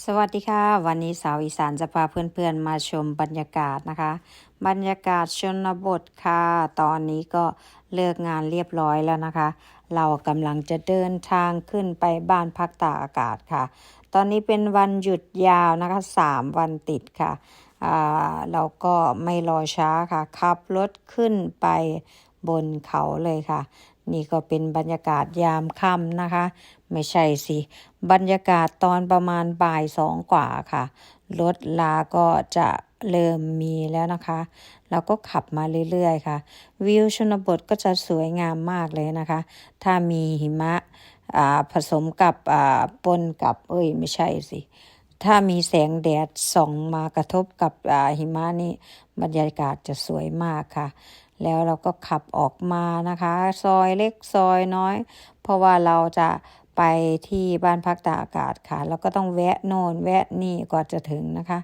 สวัสดีค่ะ วันนี้สาวอีสานจะพาเพื่อนๆมาชมบรรยากาศนะคะ บรรยากาศชนบทค่ะ ตอนนี้ก็เลิกงานเรียบร้อยแล้วนะคะ เรากำลังจะเดินทางขึ้นไปบ้านพักตากอากาศค่ะ ตอนนี้เป็นวันหยุดยาวนะคะสามวันติดค่ะอ่าเราก็ไม่รอช้าค่ะขับรถขึ้นไปบนเขาเลยค่ะ นี่ก็เป็นบรรยากาศยามค่ำนะคะ ไม่ใช่สิ บรรยากาศตอนประมาณบ่ายสองกว่าค่ะ รถลาก็จะเริ่มมีแล้วนะคะเราก็ขับมาเรื่อยๆค่ะ วิวชนบทก็จะสวยงามมากเลยนะคะ ถ้ามีหิมะอ่าผสมกับอ่าปนกับ เอ้ย ไม่ใช่สิ ถ้ามีแสงแดดส่องมากระทบกับหิมะนี่บรรยากาศจะสวยมากค่ะ แล้วเราก็ขับออกมานะคะ ซอยเล็กซอยน้อย เพราะว่าเราจะไปที่บ้านพักตากอากาศค่ะ แล้วก็ต้องแวะโน่นแวะนี่กว่าจะถึงนะคะ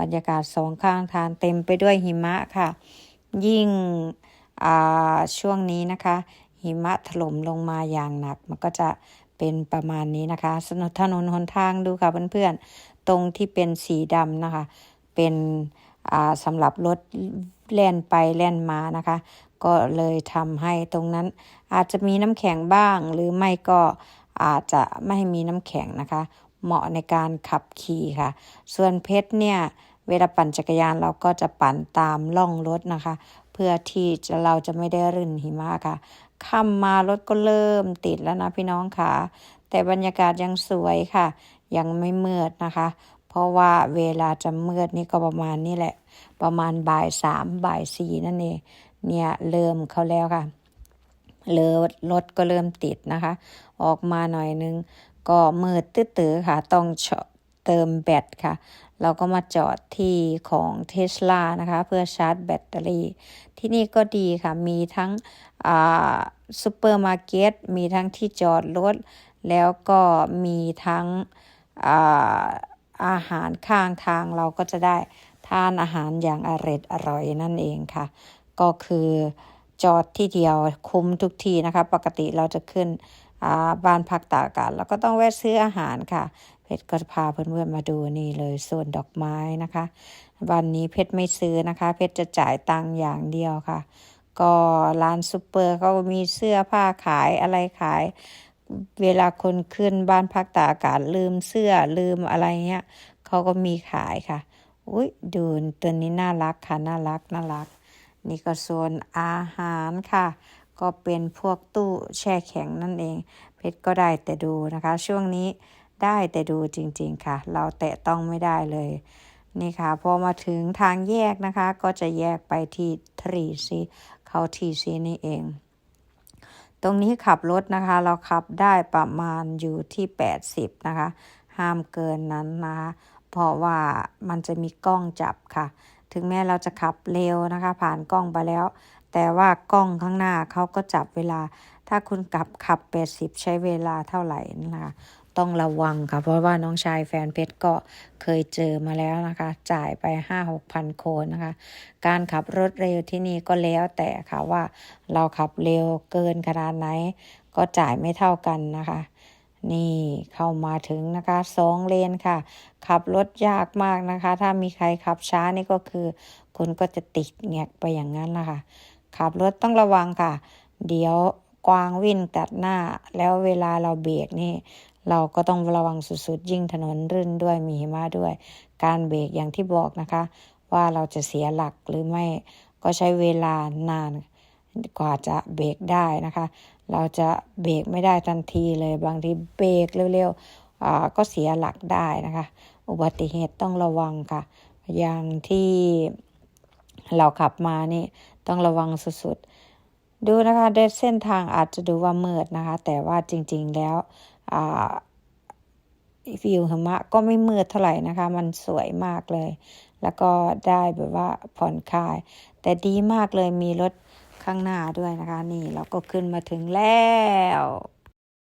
บรรยากาศสองข้างทางเต็มไปด้วยหิมะค่ะ ยิ่งอ่าช่วงนี้นะคะ หิมะถล่มลงมาอย่างหนัก มันก็จะเป็นประมาณนี้นะคะสนถนนหนทางดูค่ะเพื่อนๆ ตรงที่เป็นสีดำนะคะ เป็น สำหรับรถแล่นไปแล่นมานะคะ ก็เลยทำให้ตรงนั้นอาจจะมีน้ำแข็งบ้าง หรือไม่ก็อาจจะไม่มีน้ำแข็งนะคะ เหมาะในการขับขี่ค่ะ ส่วนเพชรเนี่ยเวลาปั่นจักรยานเราก็จะปั่นตามล่องรถนะคะ เพื่อที่จะเราจะไม่ได้รื่นหิมะค่ะค่ำมารถก็เริ่มติดแล้วนะพี่น้องค่ะ แต่บรรยากาศยังสวยค่ะ ยังไม่มืดนะคะ เพราะว่าเวลาจะมืดนี่ก็ประมาณนี้แหละ ประมาณบ่ายสามบ่ายสี่นั่นเองเนี่ยเริ่มเขาแล้วค่ะเลอรถก็เริ่มติดนะคะ ออกมาหน่อยนึง ก็มืดตื้อๆค่ะ ต้องเติมแบตค่ะ เราก็มาจอดที่ของเทสลานะคะ เพื่อชาร์จแบตเตอรี่ ที่นี่ก็ดีค่ะ มีทั้งอ่าซูเปอร์มาร์เก็ต มีทั้งที่จอดรถ แล้วก็มีทั้งอ่า อาหารข้างทางเราก็จะได้ทานอาหารอย่างอร่อยอร่อยนั่นเองค่ะ ก็คือจอดที่เดียวคุ้มทุกทีนะคะ ปกติเราจะขึ้นบ้านพักตากอากาศแล้วก็ต้องแวะซื้ออาหารค่ะ เพชรก็พาเพื่อนๆมาดูนี่เลยโซนดอกไม้นะคะ วันนี้เพชรไม่ซื้อนะคะ เพชรจะจ่ายตังค์อย่างเดียวค่ะ ก็ร้านซูเปอร์เขาก็มีเสื้อผ้าขายอะไรขาย เวลาคนขึ้นบ้านพักตากอากาศลืมเสื้อลืมอะไรเงี้ยเขาก็มีขายค่ะ อุ้ยดูตัวนี้น่ารักค่ะน่ารักน่ารัก นี่ก็โซนอาหารค่ะ ก็เป็นพวกตู้แช่แข็งนั่นเอง เพชรก็ได้แต่ดูนะคะ ช่วงนี้ได้แต่ดูจริง ๆค่ะ เราแตะต้องไม่ได้เลย นี่ค่ะ พอมาถึงทางแยกนะคะ ก็จะแยกไปที่ทรีซีเข้าทีซีนี่เอง ตรงนี้ขับรถนะคะ เราขับได้ประมาณอยู่ที่ 80 นะคะ ห้ามเกินนั้นนะคะเพราะว่ามันจะมีกล้องจับค่ะ ถึงแม้เราจะขับเร็วนะคะ ผ่านกล้องไปแล้ว แต่ว่ากล้องข้างหน้าเขาก็จับเวลา ถ้าคุณขับขับ 80 ใช้เวลาเท่าไหร่นะคะ ต้องระวังค่ะ เพราะว่าน้องชายแฟนเพชรก็เคยเจอมาแล้วนะคะ จ่ายไป5 6พันโคนนะคะ การขับรถเร็วที่นี่ก็แล้วแต่ค่ะว่าเราขับเร็วเกินขนาดไหน ก็จ่ายไม่เท่ากันนะคะ นี่เข้ามาถึงนะคะสองเลนค่ะ ขับรถยากมากนะคะ ถ้ามีใครขับช้านี่ก็คือคุณก็จะติดแงกไปอย่างนั้นนะคะขับรถต้องระวังค่ะ เดี๋ยว กวางวิ่งตัดหน้า แล้วเวลาเราเบรกนี่ เราก็ต้องระวังสุดๆ ยิ่งถนนรื่นด้วยมีหิมะด้วย การเบรกอย่างที่บอกนะคะ ว่าเราจะเสียหลักหรือไม่ก็ใช้เวลานานกว่าจะเบรกได้นะคะ เราจะเบรกไม่ได้ทันทีเลยบางทีเบรกเร็วๆก็เสียหลักได้นะคะ อุบัติเหตุต้องระวังค่ะ อย่างที่เราขับมานี่ต้องระวังสุดๆ ดูนะคะเดเส้นทางอาจจะดูว่ามืดนะคะ แต่ว่าจริงๆแล้วอ่าวิวหิมะก็ไม่มืดเท่าไหร่นะคะ มันสวยมากเลย แล้วก็ได้แบบว่าผ่อนคลาย แต่ดีมากเลยมีรถข้างหน้าด้วยนะคะ นี่เราก็ขึ้นมาถึงแล้ว